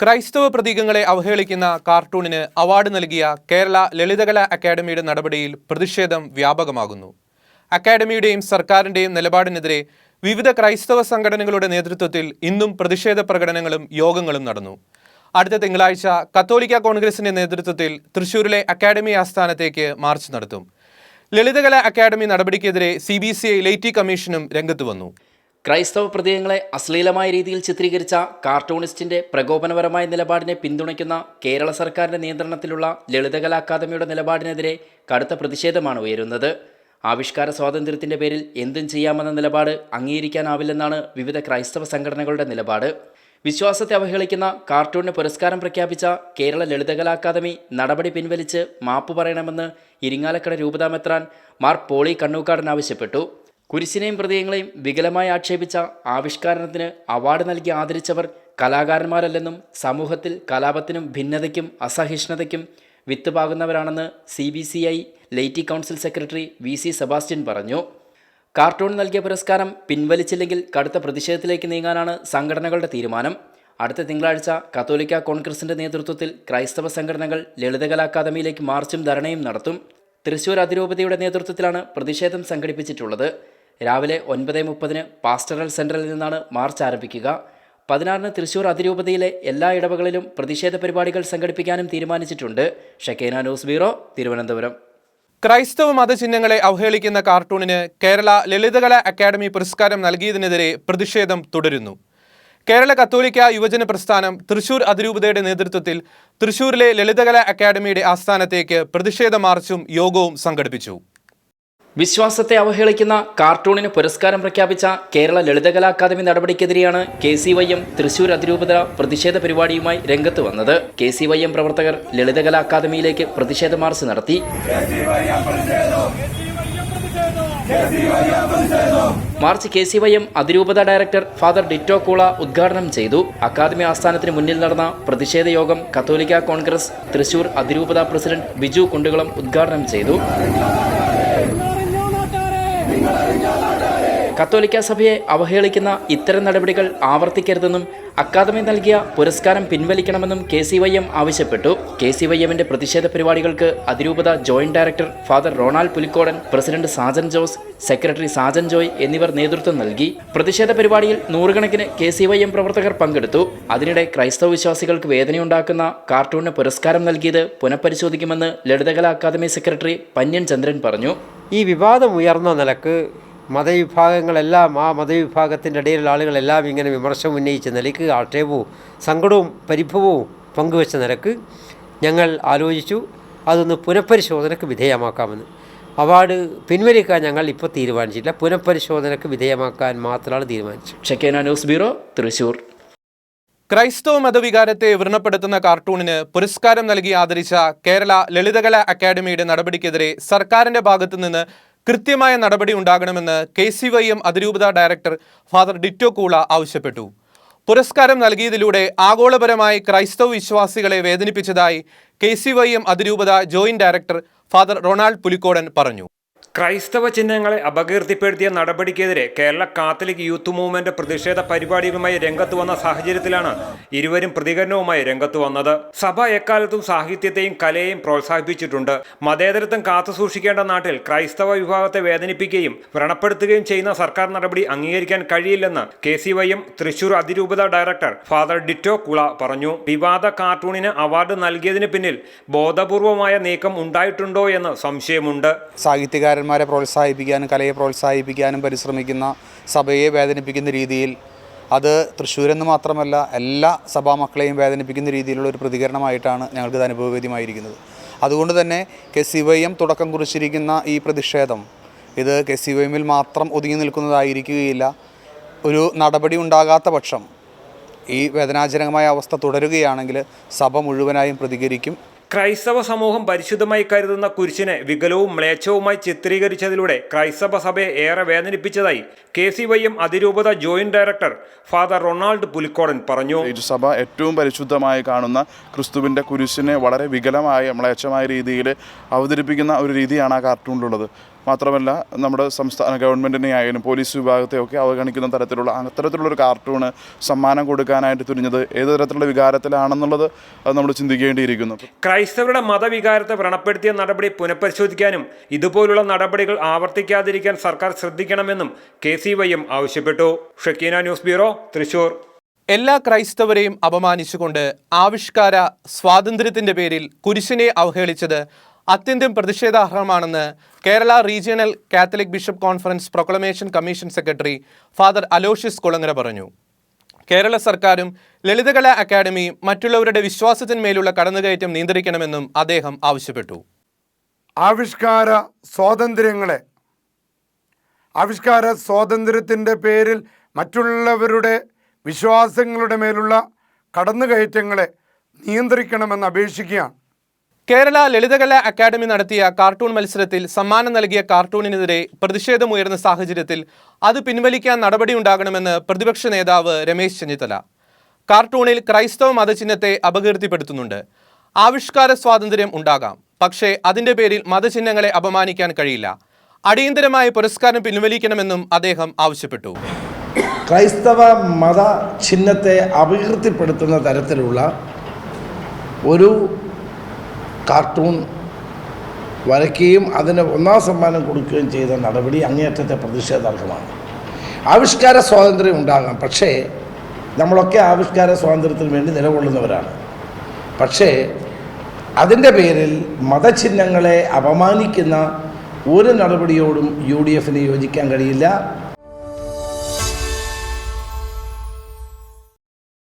ക്രൈസ്തവ പ്രതീകങ്ങളെ അവഹേളിക്കുന്ന കാർട്ടൂണിന് അവാർഡ് നൽകിയ കേരള ലളിതകലാ അക്കാദമിയുടെ നടപടിയിൽ പ്രതിഷേധം വ്യാപകമാകുന്നു. അക്കാദമിയുടെയും സർക്കാരിന്റെയും നിലപാടിനെതിരെ വിവിധ ക്രൈസ്തവ സംഘടനകളുടെ നേതൃത്വത്തിൽ ഇന്നും പ്രതിഷേധ പ്രകടനങ്ങളും യോഗങ്ങളും നടന്നു. അടുത്ത തിങ്കളാഴ്ച കത്തോലിക്ക കോൺഗ്രസിന്റെ നേതൃത്വത്തിൽ തൃശൂരിലെ അക്കാദമി ആസ്ഥാനത്തേക്ക് മാർച്ച് നടത്തും. ലളിതകലാ അക്കാദമി നടപടിക്കെതിരെ C B C I laity കമ്മീഷനും രംഗത്ത് വന്നു. ക്രൈസ്തവ പ്രതീകങ്ങളെ അശ്ലീലമായ രീതിയിൽ ചിത്രീകരിച്ച കാർട്ടൂണിസ്റ്റിന്റെ പ്രകോപനപരമായ നിലപാടിനെ പിന്തുണയ്ക്കുന്ന കേരള സർക്കാരിന്റെ നിയന്ത്രണത്തിലുള്ള ലളിതകലാ അക്കാദമിയുടെ നിലപാടിനെതിരെ കടുത്ത പ്രതിഷേധമാണ് ഉയരുന്നത്. ആവിഷ്കാര സ്വാതന്ത്ര്യത്തിന്റെ പേരിൽ എന്തും ചെയ്യാമെന്ന നിലപാട് അംഗീകരിക്കാനാവില്ലെന്നാണ് വിവിധ ക്രൈസ്തവ സംഘടനകളുടെ നിലപാട്. വിശ്വാസത്തെ അവഹേളിക്കുന്ന കാർട്ടൂണിന് പുരസ്കാരം പ്രഖ്യാപിച്ച കേരള ലളിതകലാ അക്കാദമി നടപടി പിൻവലിച്ച് മാപ്പ് പറയണമെന്ന് ഇരിങ്ങാലക്കട രൂപതാമെത്രാൻ മാർ പോളി കണ്ണൂക്കാടൻ ആവശ്യപ്പെട്ടു. കുരിശിനെയും പ്രതീകങ്ങളെയും വികലമായി ആക്ഷേപിച്ച ആവിഷ്കാരത്തിന് അവാർഡ് നൽകി ആദരിച്ചവർ കലാകാരന്മാരല്ലെന്നും സമൂഹത്തിൽ കലാപത്തിനും ഭിന്നതയ്ക്കും അസഹിഷ്ണുതയ്ക്കും വിത്ത് പാകുന്നവരാണെന്ന് C B C I laity council secretary V C Sebastian പറഞ്ഞു. കാർട്ടൂൺ നൽകിയ പുരസ്കാരം പിൻവലിച്ചില്ലെങ്കിൽ കടുത്ത പ്രതിഷേധത്തിലേക്ക് നീങ്ങാനാണ് സംഘടനകളുടെ തീരുമാനം. അടുത്ത തിങ്കളാഴ്ച കത്തോലിക്ക കോൺഗ്രസിന്റെ നേതൃത്വത്തിൽ ക്രൈസ്തവ സംഘടനകൾ ലളിതകലാ അക്കാദമിയിലേക്ക് മാർച്ചും ധരണയും നടത്തും. തൃശൂർ അതിരൂപതയുടെ നേതൃത്വത്തിലാണ് പ്രതിഷേധം സംഘടിപ്പിച്ചിട്ടുള്ളത്. രാവിലെ ഒൻപത് മുപ്പതിന് പാസ്റ്ററൽ സെന്ററിൽ നിന്നാണ് മാർച്ച് ആരംഭിക്കുക. പതിനാറിന് തൃശൂർ അതിരൂപതയിലെ എല്ലാ ഇടവകളിലും പ്രതിഷേധ പരിപാടികൾ സംഘടിപ്പിക്കാനും തീരുമാനിച്ചിട്ടുണ്ട്. Shekinah news bureau Thiruvananthapuram. ക്രൈസ്തവ മതചിഹ്നങ്ങളെ അവഹേളിക്കുന്ന കാർട്ടൂണിന് കേരള ലളിതകല അക്കാദമി പുരസ്കാരം നൽകിയതിനെതിരെ പ്രതിഷേധം തുടരുന്നു. കേരള കത്തോലിക്ക യുവജന പ്രസ്ഥാനം തൃശൂർ അതിരൂപതയുടെ നേതൃത്വത്തിൽ തൃശൂരിലെ ലളിതകല അക്കാദമിയുടെ ആസ്ഥാനത്തേക്ക് പ്രതിഷേധ മാർച്ചും യോഗവും സംഘടിപ്പിച്ചു. വിശ്വാസത്തെ അവഹേളിക്കുന്ന കാർട്ടൂണിന് പുരസ്കാരം പ്രഖ്യാപിച്ച Kerala Lalithakala academy നടപടിക്കെതിരെയാണ് K C Y M Thrissur അതിരൂപത പ്രതിഷേധ പരിപാടിയുമായി രംഗത്ത് വന്നത്. കെ സി വൈ എം പ്രവർത്തകർ ലളിതകലാ അക്കാദമിയിലേക്ക് പ്രതിഷേധ മാർച്ച് നടത്തി. March K C Y M അതിരൂപത ഡയറക്ടർ ഫാദർ ഡിറ്റോ കൂള ഉദ്ഘാടനം ചെയ്തു. അക്കാദമി ആസ്ഥാനത്തിന് മുന്നിൽ നടന്ന പ്രതിഷേധ യോഗം കത്തോലിക്ക കോൺഗ്രസ് തൃശൂർ അതിരൂപത പ്രസിഡന്റ് ബിജു കുണ്ടുകുളം ഉദ്ഘാടനം ചെയ്തു. കത്തോലിക്ക സഭയെ അവഹേളിക്കുന്ന ഇത്തരം നടപടികൾ ആവർത്തിക്കരുതെന്നും അക്കാദമി നൽകിയ പുരസ്കാരം പിൻവലിക്കണമെന്നും കെ സി വൈ എം ആവശ്യപ്പെട്ടു. കെ സി വൈ എമ്മിന്റെ പ്രതിഷേധ പരിപാടികൾക്ക് അതിരൂപത joint director father Ronald Pulikodan president Sajan Jose secretary Sajan Joy എന്നിവർ നേതൃത്വം നൽകി. പ്രതിഷേധ പരിപാടിയിൽ നൂറുകണക്കിന് കെ സി വൈ എം പ്രവർത്തകർ പങ്കെടുത്തു. അതിനിടെ ക്രൈസ്തവ വിശ്വാസികൾക്ക് വേദനയുണ്ടാക്കുന്ന കാർട്ടൂണിന് പുരസ്കാരം നൽകിയത് പുനഃപരിശോധിക്കുമെന്ന് ലളിതകലാ അക്കാദമി സെക്രട്ടറി പന്യൻ ചന്ദ്രൻ പറഞ്ഞു. ഈ വിവാദം ഉയർന്ന നിലയ്ക്ക് മതവിഭാഗങ്ങളെല്ലാം ആ മതവിഭാഗത്തിന്റെ ഇടയിലുള്ള ആളുകളെല്ലാം ഇങ്ങനെ വിമർശനം ഉന്നയിച്ച നിലയ്ക്ക് ആക്ഷേപവും സങ്കടവും പരിഭവവും പങ്കുവെച്ച നിലയ്ക്ക് ഞങ്ങൾ ആലോചിച്ചു. അതൊന്ന് പുനഃപരിശോധനയ്ക്ക് വിധേയമാക്കാമെന്ന്. അവാർഡ് പിൻവലിക്കാൻ ഞങ്ങൾ ഇപ്പോൾ തീരുമാനിച്ചിട്ടില്ല. പുനഃപരിശോധനയ്ക്ക് വിധേയമാക്കാൻ മാത്രമാണ് തീരുമാനിച്ചത്. ഷെക്കേന ന്യൂസ് ബ്യൂറോ തൃശൂർ ക്രൈസ്തവ മതവികാരത്തെ വ്രണപ്പെടുത്തുന്ന കാർട്ടൂണിന് പുരസ്കാരം നൽകി ആദരിച്ച കേരള ലളിതകല അക്കാദമിയുടെ നടപടിക്കെതിരെ സർക്കാരിന്റെ ഭാഗത്തു നിന്ന് കൃത്യമായ നടപടി ഉണ്ടാകണമെന്ന് കെ സി വൈ എം അതിരൂപത ഡയറക്ടർ ഫാദർ ഡിറ്റോ കൂള ആവശ്യപ്പെട്ടു. പുരസ്കാരം നൽകിയതിലൂടെ ആഗോളപരമായി ക്രൈസ്തവ വിശ്വാസികളെ വേദനിപ്പിച്ചതായി കെ സി വൈ എം അതിരൂപത joint director father Ronald Pulikodan പറഞ്ഞു. ക്രൈസ്തവ ചിഹ്നങ്ങളെ അപകീർത്തിപ്പെടുത്തിയ നടപടിക്കെതിരെ കേരള കാത്തലിക് യൂത്ത് മൂവ്മെന്റ് പ്രതിഷേധ പരിപാടികളുമായി രംഗത്ത് വന്ന സാഹചര്യത്തിലാണ് ഇരുവരും പ്രതികരണവുമായി രംഗത്ത് വന്നത്. സഭ എക്കാലത്തും സാഹിത്യത്തെയും കലയെയും പ്രോത്സാഹിപ്പിച്ചിട്ടുണ്ട്. മതേതരത്വം കാത്തുസൂക്ഷിക്കേണ്ട നാട്ടിൽ ക്രൈസ്തവ വിഭാഗത്തെ വേദനിപ്പിക്കുകയും വ്രണപ്പെടുത്തുകയും ചെയ്യുന്ന സർക്കാർ നടപടി അംഗീകരിക്കാൻ കഴിയില്ലെന്ന് കെ സി വൈ തൃശൂർ അതിരൂപത ഡയറക്ടർ ഫാദർ ഡിറ്റോ കുള പറഞ്ഞു. വിവാദ കാർട്ടൂണിന് അവാർഡ് നൽകിയതിന് പിന്നിൽ ബോധപൂർവമായ നീക്കം ഉണ്ടായിട്ടുണ്ടോ എന്ന് സംശയമുണ്ട്. സാഹിത്യകാരന്മാരെ പ്രോത്സാഹിപ്പിക്കാനും കലയെ പ്രോത്സാഹിപ്പിക്കാനും പരിശ്രമിക്കുന്ന സഭയെ വേദനിപ്പിക്കുന്ന രീതിയിൽ അത് തൃശ്ശൂരെന്ന് മാത്രമല്ല എല്ലാ സഭാമക്കളെയും വേദനിപ്പിക്കുന്ന രീതിയിലുള്ള ഒരു പ്രതികരണമായിട്ടാണ് ഞങ്ങൾക്കിത് അനുഭവവേദ്യമായിരിക്കുന്നത്. അതുകൊണ്ട് തന്നെ കെ സി വൈ എം തുടക്കം കുറിച്ചിരിക്കുന്ന ഈ പ്രതിഷേധം ഇത് കെ സി വൈ എമ്മിൽ മാത്രം ഒതുങ്ങി നിൽക്കുന്നതായിരിക്കുകയില്ല. ഒരു നടപടി ഉണ്ടാകാത്ത പക്ഷം ഈ വേദനാജനകമായ അവസ്ഥ തുടരുകയാണെങ്കിൽ സഭ മുഴുവനായും പ്രതികരിക്കും. ക്രൈസ്തവ സമൂഹം പരിശുദ്ധമായി കരുതുന്ന കുരിശിനെ വികലവും മ്ലേച്ഛവുമായി ചിത്രീകരിച്ചതിലൂടെ ക്രൈസ്തവ സഭയെ ഏറെ വേദനിപ്പിച്ചതായി കെ സി വൈ എം അതിരൂപത joint director father Ronald Pulikodan പറഞ്ഞു. സഭ ഏറ്റവും പരിശുദ്ധമായി കാണുന്ന ക്രിസ്തുവിന്റെ കുരിശിനെ വളരെ വികലമായ മ്ലേച്ഛമായ രീതിയിൽ അവതരിപ്പിക്കുന്ന ഒരു രീതിയാണ് ആ കാർട്ടൂണിലുള്ളത് മാത്രമല്ല നമ്മുടെ സംസ്ഥാന ഗവൺമെന്റിനെ ആയാലും പോലീസ് വിഭാഗത്തെയൊക്കെ അവഗണിക്കുന്ന തരത്തിലുള്ള അത്തരത്തിലുള്ളൊരു കാർട്ടൂണ് സമ്മാനം കൊടുക്കാനായിട്ട് തുനിഞ്ഞത് ഏത് തരത്തിലുള്ള വികാരത്തിലാണെന്നുള്ളത് അത് നമ്മൾ ചിന്തിക്കേണ്ടിയിരിക്കുന്നു. ക്രൈസ്തവരുടെ മതവികാരത്തെ വ്രണപ്പെടുത്തിയ നടപടി പുനഃപരിശോധിക്കാനും ഇതുപോലുള്ള നടപടികൾ ആവർത്തിക്കാതിരിക്കാൻ സർക്കാർ ശ്രദ്ധിക്കണമെന്നും കെ സി വൈ എം ആവശ്യപ്പെട്ടു. Shekinah news bureau Thrissur. എല്ലാ ക്രൈസ്തവരെയും അപമാനിച്ചുകൊണ്ട് ആവിഷ്കാര സ്വാതന്ത്ര്യത്തിന്റെ പേരിൽ കുരിശിനെ അവഹേളിച്ചത് അത്യന്തം പ്രതിഷേധാർഹമാണെന്ന് Kerala regional Catholic bishop conference proclamation commission secretary father Aloysius Kulangara പറഞ്ഞു. കേരള സർക്കാരും ലളിതകല അക്കാദമിയും മറ്റുള്ളവരുടെ വിശ്വാസത്തിന്മേലുള്ള കടന്നുകയറ്റം നിയന്ത്രിക്കണമെന്നും അദ്ദേഹം ആവശ്യപ്പെട്ടു. ആവിഷ്കാര സ്വാതന്ത്ര്യങ്ങളെ ആവിഷ്കാര സ്വാതന്ത്ര്യത്തിന്റെ പേരിൽ മറ്റുള്ളവരുടെ വിശ്വാസങ്ങളുടെ മേലുള്ള കടന്നുകയറ്റങ്ങളെ നിയന്ത്രിക്കണമെന്ന് അപേക്ഷിക്കുകയാണ്. കേരള ലളിതകലാ അക്കാദമി നടത്തിയ കാർട്ടൂൺ മത്സരത്തിൽ സമ്മാനം നൽകിയ കാർട്ടൂണിനെതിരെ പ്രതിഷേധമുയർന്ന സാഹചര്യത്തിൽ അത് പിൻവലിക്കാൻ നടപടിയുണ്ടാകണമെന്ന് പ്രതിപക്ഷ നേതാവ് രമേശ് ചെന്നിത്തല. കാർട്ടൂണിൽ ക്രൈസ്തവ മതചിഹ്നത്തെ അപകീർത്തിപ്പെടുത്തുന്നുണ്ട്. ആവിഷ്കാര സ്വാതന്ത്ര്യം ഉണ്ടാകാം. പക്ഷേ അതിന്റെ പേരിൽ മതചിഹ്നങ്ങളെ അപമാനിക്കാൻ കഴിയില്ല. അടിയന്തരമായ പുരസ്കാരം പിൻവലിക്കണമെന്നും അദ്ദേഹം ആവശ്യപ്പെട്ടു. ക്രൈസ്തവ മത ചിഹ്നത്തെ അപകീർത്തിപ്പെടുത്തുന്ന തരത്തിലുള്ള ഒരു കാർട്ടൂൺ വരയ്ക്കുകയും അതിന് ഒന്നാം സമ്മാനം കൊടുക്കുകയും ചെയ്ത നടപടി അങ്ങേയറ്റത്തെ പ്രതിഷേധാർഹമാണ്. ആവിഷ്കാര സ്വാതന്ത്ര്യം ഉണ്ടാകാം. പക്ഷേ നമ്മളൊക്കെ ആവിഷ്കാര സ്വാതന്ത്ര്യത്തിന് വേണ്ടി നിലകൊള്ളുന്നവരാണ്. പക്ഷേ അതിന്റെ പേരിൽ മതചിഹ്നങ്ങളെ അപമാനിക്കുന്ന ഒരു നടപടിയോടും യു ഡി എഫിന് യോജിക്കാൻ കഴിയില്ല.